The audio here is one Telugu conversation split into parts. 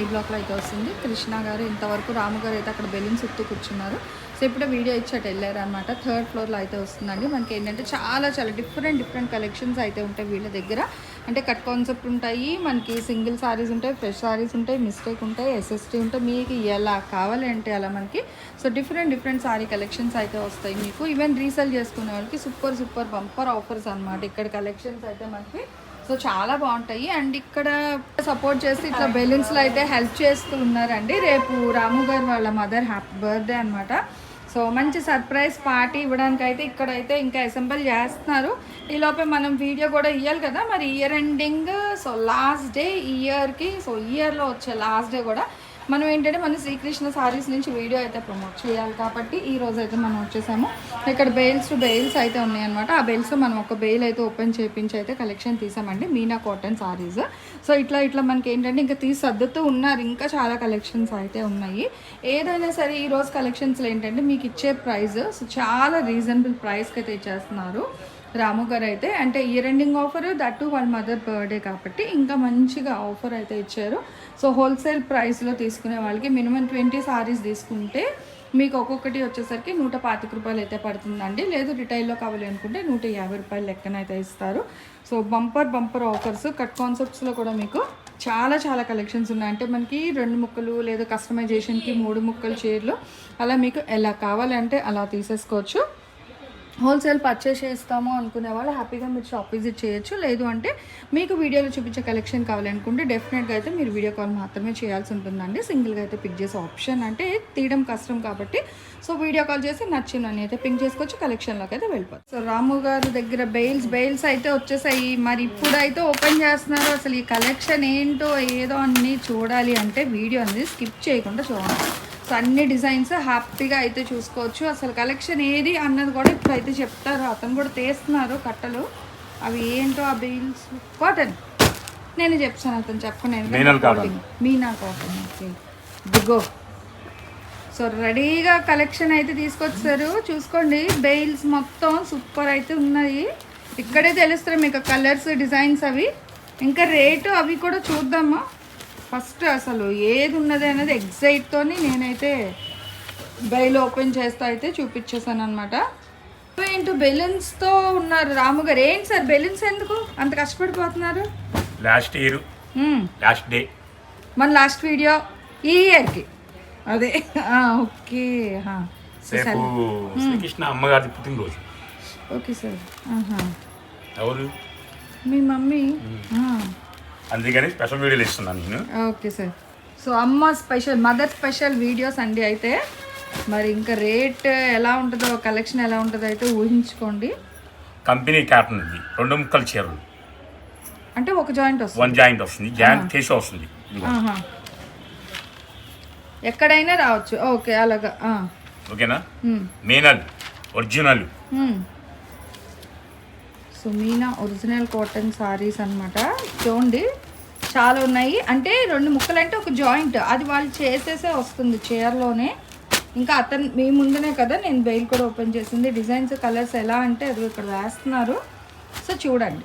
ఏ బ్లాక్లో అయితే వస్తుంది. కృష్ణ గారు ఇంతవరకు రాము గారు అయితే అక్కడ బెలూన్స్ చుట్టూ కూర్చున్నారు. సో ఇప్పుడే వీడియో ఇచ్చాట వెళ్ళారు అనమాట థర్డ్ ఫ్లోర్లో అయితే వస్తుందండి. మనకి ఏంటంటే చాలా చాలా డిఫరెంట్ డిఫరెంట్ కలెక్షన్స్ అయితే ఉంటాయి వీళ్ళ దగ్గర. అంటే కట్ కాన్సెప్ట్ ఉంటాయి. మనకి సింగిల్ సారీస్ ఉంటాయి ఫ్రెష్ సారీస్ ఉంటాయి మిస్టేక్ ఉంటాయి ఎస్ఎస్టీ ఉంటాయి. మీకు ఎలా కావాలి అంటే అలా మనకి. So different different sari collections అయితే వస్తాయి మీకు. ఈవెన్ రీసేల్ చేసుకునే వాళ్ళకి సూపర్ సూపర్ బంపర్ ఆఫర్స్ అన్నమాట. ఇక్కడ కలెక్షన్స్ అయితే మనకి సో చాలా బాగుంటాయి. అండ్ ఇక్కడ సపోర్ట్ చేసి ఇట్లా బెలూన్స్లో అయితే హెల్ప్ చేస్తూ ఉన్నారండి. రేపు రాము గారు వాళ్ళ మదర్ హ్యాపీ బర్త్డే అన్నమాట. సో మంచి సర్ప్రైజ్ పార్టీ ఇవ్వడానికి అయితే ఇక్కడైతే ఇంకా అసెంబ్ల్ చేస్తున్నారు. ఈ లోపల మనం వీడియో కూడా ఇవ్వాలి కదా. మరి year ending so last day ఇయర్కి సో ఇయర్లో వచ్చే లాస్ట్ డే కూడా మనం ఏంటంటే మన శ్రీకృష్ణ సారీస్ నుంచి వీడియో అయితే ప్రమోట్ చేయాలి కాబట్టి ఈ రోజు అయితే మనం వచ్చేసాము. ఇక్కడ బెయిల్స్ టు బెయిల్స్ అయితే ఉన్నాయన్నమాట ఆ బెయిల్స్ మనం ఒక బెయిల్ అయితే ఓపెన్ చేయించి అయితే కలెక్షన్ తీసామండి. మీనా కాటన్ సారీస్ సో ఇట్లా ఇట్లా మనకి ఏంటంటే ఇంకా తీసి సర్దుతూ ఉన్నారు. ఇంకా చాలా కలెక్షన్స్ అయితే ఉన్నాయి. ఏదైనా సరే ఈ రోజు కలెక్షన్స్లో ఏంటంటే మీకు ఇచ్చే ప్రైస్ సో చాలా రీజనబుల్ ప్రైస్కి అయితే ఇచ్చేస్తున్నారు. రాము గారు అయితే అంటే ఇయర్ ఎండింగ్ ఆఫర్ దట్టు వాళ్ళ మదర్ బర్త్డే కాబట్టి ఇంకా మంచిగా ఆఫర్ అయితే ఇచ్చారు. సో హోల్సేల్ ప్రైస్లో తీసుకునే వాళ్ళకి మినిమం ట్వంటీ సారీస్ తీసుకుంటే మీకు ఒక్కొక్కటి వచ్చేసరికి నూట పాతిక రూపాయలు అయితే పడుతుందండి. లేదు రిటైల్లో కావాలి అనుకుంటే నూట యాభై రూపాయలు లెక్కన అయితే ఇస్తారు. So bumper bumper offers cut కాన్సెప్ట్స్లో కూడా మీకు చాలా చాలా కలెక్షన్స్ ఉన్నాయి. అంటే మనకి రెండు ముక్కలు లేదా కస్టమైజేషన్కి మూడు ముక్కలు చీరలు అలా మీకు ఎలా కావాలంటే అలా తీసేసుకోవచ్చు. హోల్సేల్ పర్చేస్ చేస్తాము అనుకునే వాళ్ళు హ్యాపీగా మీరు షాప్ విజిట్ చేయొచ్చు. లేదు అంటే మీకు వీడియోలో చూపించే కలెక్షన్ కావాలనుకుంటే డెఫినెట్గా అయితే మీరు వీడియో కాల్ మాత్రమే చేయాల్సి ఉంటుందండి. సింగిల్గా అయితే పిక్ చేసే ఆప్షన్ అంటే తీయడం కష్టం కాబట్టి. సో వీడియో కాల్ చేసి నచ్చిందని అయితే పిక్ చేసుకోవచ్చు. కలెక్షన్లోకి అయితే వెళ్ళిపోతుంది సో రాము గారి దగ్గర బెయిల్స్ బెయిల్స్ అయితే వచ్చేసాయి. మరి ఇప్పుడైతే ఓపెన్ చేస్తున్నారు. అసలు ఈ కలెక్షన్ ఏంటో ఏదో అన్నీ చూడాలి అంటే వీడియో అనేది స్కిప్ చేయకుండా చూడాలి సో అన్ని డిజైన్స్ హ్యాపీగా అయితే చూసుకోవచ్చు. అసలు కలెక్షన్ ఏది అన్నది కూడా ఇప్పుడు అయితే చెప్తారు. అతను కూడా తీస్తున్నారు కట్టలు. అవి ఏంటో ఆ బీల్స్ కాటన్. నేను చెప్తాను అతను కాటన్. మీనా కాటన్. ఓకే. దిగో సో రెడీగా కలెక్షన్ అయితే తీసుకొచ్చారు. చూసుకోండి. బెయిల్స్ మొత్తం సూపర్ అయితే ఉన్నాయి. ఇక్కడే తెలుస్తాయి మీకు కలర్స్ డిజైన్స్ అవి. ఇంకా రేటు అవి కూడా చూద్దామా. ఫస్ట్ అసలు ఏది ఉన్నది అనేది ఎగ్జైట్తో నేనైతే బెయిల్ ఓపెన్ చేస్తా అయితే చూపించేసాను అనమాట ఏంటో బెలూన్స్తో ఉన్నారు రాము గారు. ఏంటి సార్ బెలూన్స్ ఎందుకు? అంత కష్టపడిపోతున్నారు? Last year. లాస్ట్ డే మన లాస్ట్ వీడియో ఈ ఇయర్కి అదే. ఓకే. సరే. శ్రీకృష్ణ అమ్మగారి పుట్టినరోజు. Okay sir. ఎవరు? మీ మమ్మీ? ఆ, అందుకని స్పెషల్ వీడియోలు ఇస్తున్నాను నేను. Okay sir. సో అమ్మ స్పెషల్ మదర్ స్పెషల్ వీడియోస్ అండి అయితే. మరి ఇంకా రేట్ ఎలా ఉంటుందో కలెక్షన్ ఎలా ఉంటుందో అయితే ఊహించుకోండి. కంపెనీ కాటన్ ఇది. రెండు ముక్కల చీరలు. అంటే ఒక జాయింట్ వస్తుంది. వన్ జాయింట్ వస్తుంది. జాయింట్ కేసు వస్తుంది. ఎక్కడైనా రావచ్చు. ఓకే అలాగా. ఓకేనా. Meenal original. So Meena original cotton saris అనమాట చూడండి చాలా ఉన్నాయి. అంటే రెండు ముక్కలు అంటే ఒక జాయింట్ అది వాళ్ళు చేసేసే వస్తుంది చీరలోనే. ఇంకా అతను మీ ముందునే కదా నేను బెయిల్ కూడా ఓపెన్ చేసింది. డిజైన్స్ కలర్స్ ఎలా అంటే అది ఇక్కడ వేస్తున్నారు. సో చూడండి.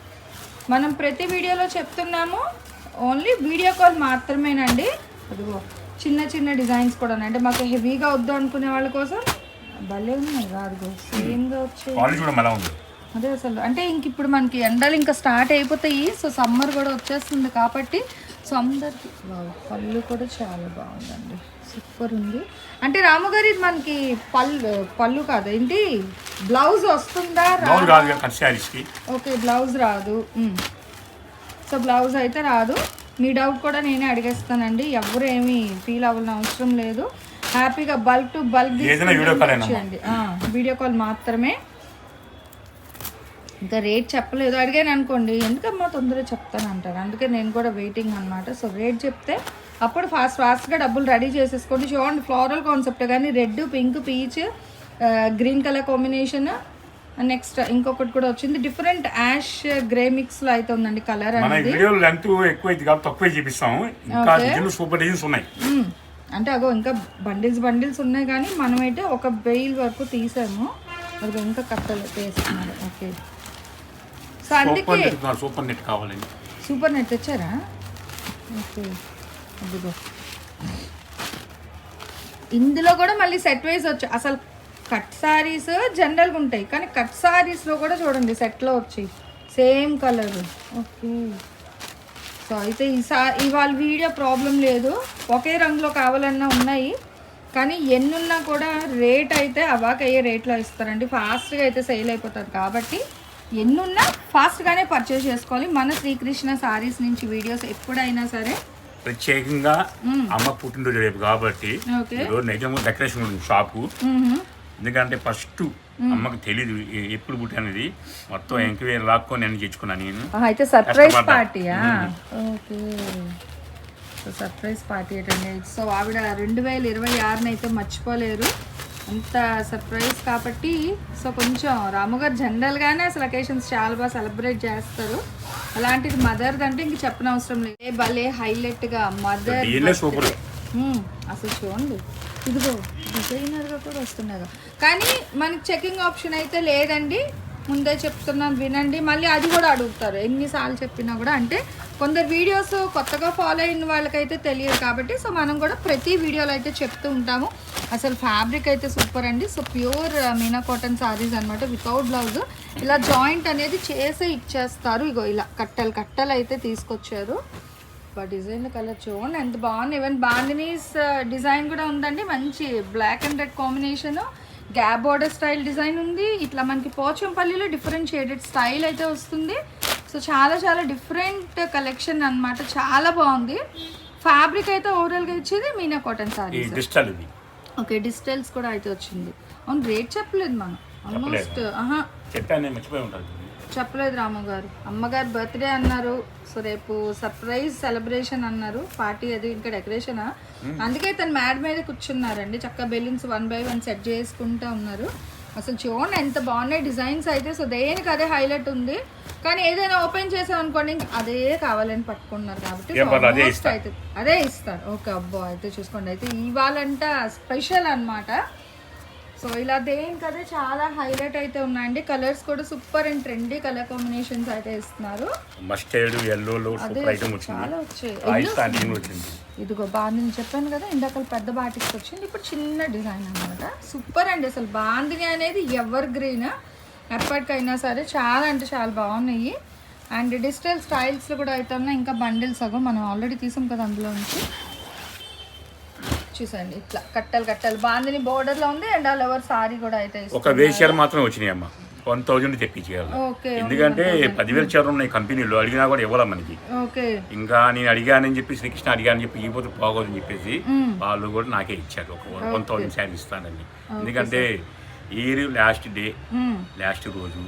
మనం ప్రతి వీడియోలో చెప్తున్నాము ఓన్లీ వీడియో కాల్ మాత్రమేనండి. అదిగో చిన్న చిన్న డిజైన్స్ కూడా అంటే మాకు హెవీగా వద్దు అనుకునే వాళ్ళ కోసం భలే ఉన్నాయి. అదిగో సేమ్గా వచ్చాయి. అదే అసలు. అంటే ఇంక ఇప్పుడు మనకి ఎండలు ఇంకా స్టార్ట్ అయిపోతాయి. సో సమ్మర్ కూడా వచ్చేస్తుంది కాబట్టి సో అందరికి పళ్ళు కూడా చాలా బాగుందండి. సూపర్ ఉంది. అంటే రాముగారి మనకి పళ్ళు పళ్ళు కాదు ఏంటి? బ్లౌజ్ వస్తుందా? ఓకే బ్లౌజ్ రాదు. సో బ్లౌజ్ అయితే రాదు. మీ డౌట్ కూడా నేనే అడిగేస్తానండి. ఎవరు ఏమీ ఫీల్ అవ్వాల్సిన అవసరం లేదు. హ్యాపీగా bulk to bulk video call మాత్రమే. ఇంకా రేట్ చెప్పలేదు. అడిగాను అనుకోండి ఎందుకమ్మా తొందరగా చెప్తాను అంటారు. అందుకే నేను కూడా వెయిటింగ్ అనమాట సో రేట్ చెప్తే అప్పుడు ఫాస్ట్ ఫాస్ట్గా డబ్బులు రెడీ చేసేసుకోండి. చూడండి ఫ్లోరల్ కాన్సెప్ట్ కానీ red pink peach green colour combination next ఇంకొకటి కూడా వచ్చింది. డిఫరెంట్ యాష్ గ్రే మిక్స్లో అయితే ఉందండి కలర్ అనేది. వీడియో లెంత్ ఎక్కువ అయింది కాబట్టి తక్కువే చూపిస్తాము. ఇంకా డిజైన్ సూపర్ డిజైన్స్ ఉన్నాయి. మ్మ్. అంటే అగో ఇంకా బండిల్స్ బండిల్స్ ఉన్నాయి కానీ మనమైతే ఒక బెయిల్ వరకు తీసాము. అది ఇంకా కట్టలు వేసుకున్నారు ఓకే సో అందుకే సూపర్ నెట్ కావాలి, సూపర్ నెట్ కావాలండి సూపర్ నెట్ తెచ్చారా? ఓకే. అదిగో. ఇందులో కూడా మళ్ళీ సెట్ వైజ్ వచ్చాయి అసలు కట్ సారీస్ జనరల్గా ఉంటాయి కానీ కట్ సారీస్లో కూడా చూడండి సెట్లో వచ్చాయి సేమ్ కలర్. ఓకే. సో అయితే ఈసా ఇవాళ వీడియో ప్రాబ్లం లేదు ఒకే రంగులో కావాలన్నా ఉన్నాయి కానీ ఎన్నున్నా కూడా రేట్ అయితే అవాక్ అయ్యే రేట్లో ఇస్తారండి ఫాస్ట్గా అయితే సేల్ అయిపోతుంది కాబట్టి ఎన్నున్నా ఫాస్ట్గానే పర్చేస్ చేసుకోవాలి. మన శ్రీకృష్ణ సారీస్ నుంచి వీడియోస్ ఎప్పుడైనా సరే. ప్రత్యేకంగా అమ్మ పుట్టినరోజు రేపు కాబట్టి ఈరోజు నిజంగా డెకరేషన్ ఉంది షాపు. ఎందుకంటే ఫస్ట్ అమ్మకి తెలీదు ఎప్పుడు పుట్టినది. మొత్తం ఎంక్వైరీ లాక్కొని నేను తెచ్చుకున్నాను నేను. అయితే సర్ప్రైజ్. పార్టీయా ఓకే. సో సర్ప్రైజ్ పార్టీ అటండి సో ఆవిడ రెండు వేల ఇరవై ఆరుని అయితే మర్చిపోలేరు. అంత సర్ప్రైజ్ కాబట్టి సో కొంచెం రాముగారు జనరల్గానే అసలు అకేషన్స్ చాలా బాగా సెలబ్రేట్ చేస్తారు. అలాంటిది మదర్ అంటే ఇంక చెప్పనవసరం లేదు. ఏ భలే హైలైట్గా మదర్. అసలు చూడండి. ఇదిగో డిజైనర్గా కూడా వస్తున్నాయి కానీ మనకి చెకింగ్ ఆప్షన్ అయితే లేదండి. ముందే చెప్తున్నాను వినండి. మళ్ళీ అది కూడా అడుగుతారు. ఎన్నిసార్లు చెప్పినా కూడా. అంటే కొందరు వీడియోస్ కొత్తగా ఫాలో అయిన వాళ్ళకైతే తెలియదు కాబట్టి సో మనం కూడా ప్రతి వీడియోలో అయితే చెప్తూ ఉంటాము. అసలు ఫ్యాబ్రిక్ అయితే సూపర్ అండి. So pure Meena cotton saris అనమాట వితౌట్ బ్లౌజ్. ఇలా జాయింట్ అనేది చేసే ఇచ్చేస్తారు. ఇగో ఇలా కట్టలు కట్టలు అయితే తీసుకొచ్చారు. డిజైన్ కలర్ చూడండి. ఎంత బాగుంది. ఈవెన్ బాందినీస్ డిజైన్ కూడా ఉందండి. మంచి black and red combination gap border style design ఉంది. ఇట్లా మనకి పోచంపల్లిలో డిఫరెంట్ షేడెడ్ స్టైల్ అయితే వస్తుంది. సో చాలా చాలా డిఫరెంట్ కలెక్షన్ అన్నమాట. చాలా బాగుంది. ఫ్యాబ్రిక్ అయితే ఓవరాల్గా ఇచ్చేది మీనా కాటన్ డిజిటల్ ఇది. ఓకే డిజిటల్స్ కూడా అయితే వచ్చింది. అవును రేట్ చెప్పలేదు మనం. ఆల్మోస్ట్ ఆహా. చెప్పాను మర్చిపోయి ఉంటాను చెప్పలేదు రాము గారు. అమ్మగారు బర్త్డే అన్నారు. సో రేపు సర్ప్రైజ్ సెలబ్రేషన్ అన్నారు. పార్టీ అది ఇంకా డెకరేషనా అందుకే తను మ్యాడ్ మీద కూర్చున్నారండి. చక్కగా balloons one by one set చేసుకుంటూ ఉన్నారు. అసలు చూడండి ఎంత బాగున్నాయి డిజైన్స్ అయితే. సో దేనికి అదే హైలైట్ ఉంది. కానీ ఏదైనా ఓపెన్ చేసాం అనుకోండి అదే కావాలని పట్టుకున్నారు కాబట్టి. అయితే అదే ఇస్తారు ఓకే అబ్బో అయితే చూసుకోండి. అయితే ఇవాళంట స్పెషల్ అన్నమాట. సో ఇలా దేనికి అదే చాలా హైలైట్ అయితే ఉన్నాయండి. కలర్స్ కూడా super and trendy colour combinations అయితే ఇస్తున్నారు. మస్టర్డ్ ఐటమ్ చాలా వచ్చాయి. ఇదిగో బాందిని చెప్పాను కదా ఇందాక పెద్ద బాటిక్స్ వచ్చింది. ఇప్పుడు చిన్న డిజైన్ అన్నమాట. సూపర్ అండి అసలు. బాందిని అనేది ఎవర్ గ్రీన్. ఎప్పటికైనా సరే చాలా అంటే చాలా బాగున్నాయి. అండ్ డిజిటల్ స్టైల్స్లో కూడా అయితే ఇంకా బండిల్స్ సగం మనం ఆల్రెడీ తీసాం కదా అందులో నుంచి. చూసండి ఇట్లా కట్టలు కట్టలు. బాందిని బోర్డర్లో ఉంది అండ్ ఆల్ ఓవర్ సారీ కూడా అయితే ఒక. వెయ్యి చీర మాత్రం వచ్చినాయి అమ్మ. వన్ థౌజండ్ తెప్పించేయాలి. ఎందుకంటే పదివేల చీరలు ఉన్నాయి కంపెనీలో అడిగినా కూడా ఇవ్వాలి మనకి. ఇంకా నేను అడిగానని చెప్పి శ్రీకృష్ణ అడిగానని చెప్పి ఇవ్వదు బాగోదని చెప్పేసి వాళ్ళు కూడా నాకే ఇచ్చారు. ఒక వన్ థౌజండ్ శారీ ఇస్తానని. ఎందుకంటే ఈ లాస్ట్ డే. లాస్ట్ రోజు.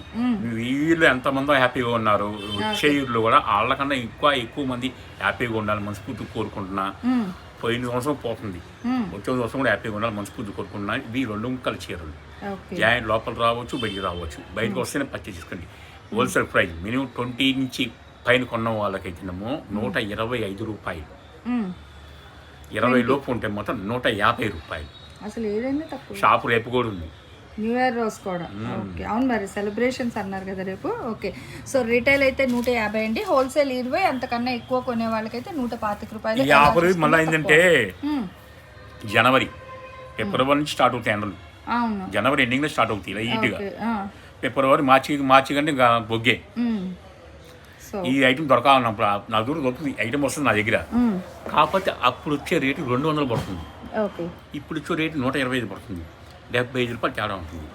వీళ్ళు ఎంతమందో హ్యాపీగా ఉన్నారు. వచ్చే ఇళ్ళు కూడా వాళ్ళకన్నా ఎక్కువ ఎక్కువ మంది హ్యాపీగా ఉండాలి మనస్ఫూర్తి కోరుకుంటున్నా. పోయిన సంవత్సరం పోతుంది. వచ్చే సంవత్సరం కూడా హ్యాపీగా ఉండాలి మనస్ఫూర్తి కోరుకుంటున్నా ఇవి రెండు ముక్కల చీరలు. జాయింట్ లోపల రావచ్చు బయటికి రావచ్చు. బయటకు వస్తేనే పర్చేస్ చేసుకోండి. హోల్సేల్ ప్రైస్ మినిమం ట్వంటీ నుంచి పైన కొన్న వాళ్ళకైతేనేమో నూట ఇరవై ఐదు రూపాయలు. ఇరవై లోపు ఉంటే మొత్తం నూట యాభై రూపాయలు. అసలు షాపు రేపు కూడా ఉంది. న్యూ ఇయర్ రోజు కూడా. ఓకే. అవును మరి సెలబ్రేషన్స్ అన్నారు కదా రేపు. ఓకే. సో రీటైల్ అయితే నూట యాభై అండి. హోల్సేల్ ఇరవై అంతకన్నా ఎక్కువ కొనే వాళ్ళకైతే నూట పాతిక రూపాయలు ఈ ఆఫర్ మళ్ళీ ఏంటంటే. జనవరి ఫిబ్రవరి నుంచి స్టార్ట్ అవుతాయి ఎండలు అవును. జనవరి ఎండింగ్లో స్టార్ట్ అవుతాయి లైట్గా. ఫిబ్రవరి మార్చి మార్చి కంటే ఇంకా బొగ్గే. ఈ ఐటమ్ దొరకాలన్నప్పుడు నా దూరం దొరుకుతుంది. ఐటమ్ వస్తుంది నా దగ్గర. కాకపోతే అప్పుడు వచ్చే రేటు రెండు వందలు పడుతుంది. ఇప్పుడు వచ్చే రేటు నూట ఇరవై ఐదు పడుతుంది. డెబ్బై ఐదు రూపాయలు తేడా ఉంటుంది.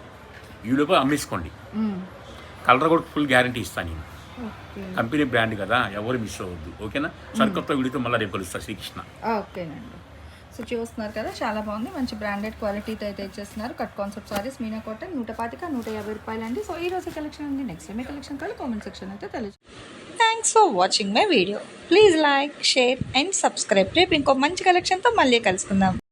ఈ లోపల అమ్మేసుకోండి. మ్మ్. కలర్ కూడా ఫుల్ గ్యారంటీ ఇస్తాను నేను. కంపెనీ బ్రాండ్ కదా ఎవరు మిస్ అవ్వద్దు. ఓకేనా? సరికొత్త విడితో మళ్ళీ రేపు కలుస్తా. శ్రీకృష్ణ. ఓకేనండి. సో చూస్తున్నారు కదా చాలా బాగుంది. మంచి బ్రాండెడ్ క్వాలిటీతో అయితే ఇచ్చేస్తున్నారు. Cut concept saris Meena cotton నూట పాతిక నూట యాభై రూపాయలు అండి. సో ఈ రోజు కలెక్షన్ ఉంది. నెక్స్ట్ మీ కలెక్షన్ కావాలి కామెంట్ సెక్షన్ అయితే thank thanks for watching my video please like share and subscribe రేపు ఇంకో మంచి కలెక్షన్తో మళ్ళీ కలుసుకుందాం.